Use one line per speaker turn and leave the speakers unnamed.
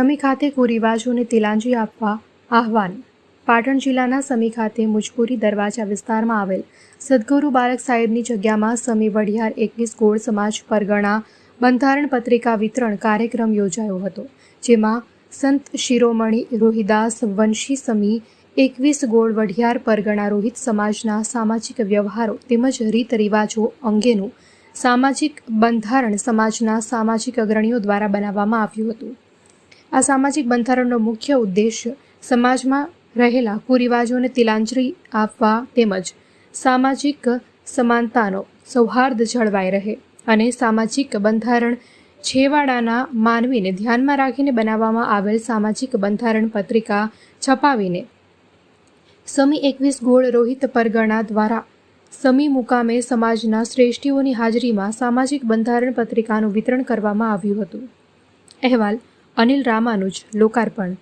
સમી ખાતે કુરિવાજોને તિલાંજી આપવા આહવાન. પાટણ જિલ્લાના સમી ખાતે મુજપુરી દરવાજા વિસ્તારમાં આવેલ સદગુરુ બાળક સાહેબની જગ્યામાં સમી વઢિયાર એકવીસ ગોળ સમાજ પરગણા બંધારણ પત્રિકા વિતરણ કાર્યક્રમ યોજાયો હતો, જેમાં સંત શિરોમણી રોહિદાસ વંશી સમી એકવીસ ગોળ વઢિયાર પરગણા રોહિત સમાજના સામાજિક વ્યવહારો તેમજ રીત રિવાજો અંગેનું સામાજિક બંધારણ સમાજના સામાજિક અગ્રણીઓ દ્વારા બનાવવામાં આવ્યું હતું. આ સામાજિક બંધારણનો મુખ્ય ઉદ્દેશ્ય સમાજમાં રહેલા કુરિવાજોને તિલાંજલિ આપવા તેમજ સામાજિક સમાનતાનો સૌહાર્દ જળવાઈ રહે અને સામાજિક બંધારણ છેવાડાના માનવીને ધ્યાનમાં રાખીને બનાવવામાં આવેલ સામાજિક બંધારણ પત્રિકા છપાવીને સમી એકવીસ ગોળ રોહિત પરગણા દ્વારા સમી મુકામે સમાજના શ્રેષ્ઠીઓની હાજરીમાં સામાજિક બંધારણ પત્રિકાનું વિતરણ કરવામાં આવ્યું હતું. અહેવાલ અનિલ રામાનુજ લોકાર્પણ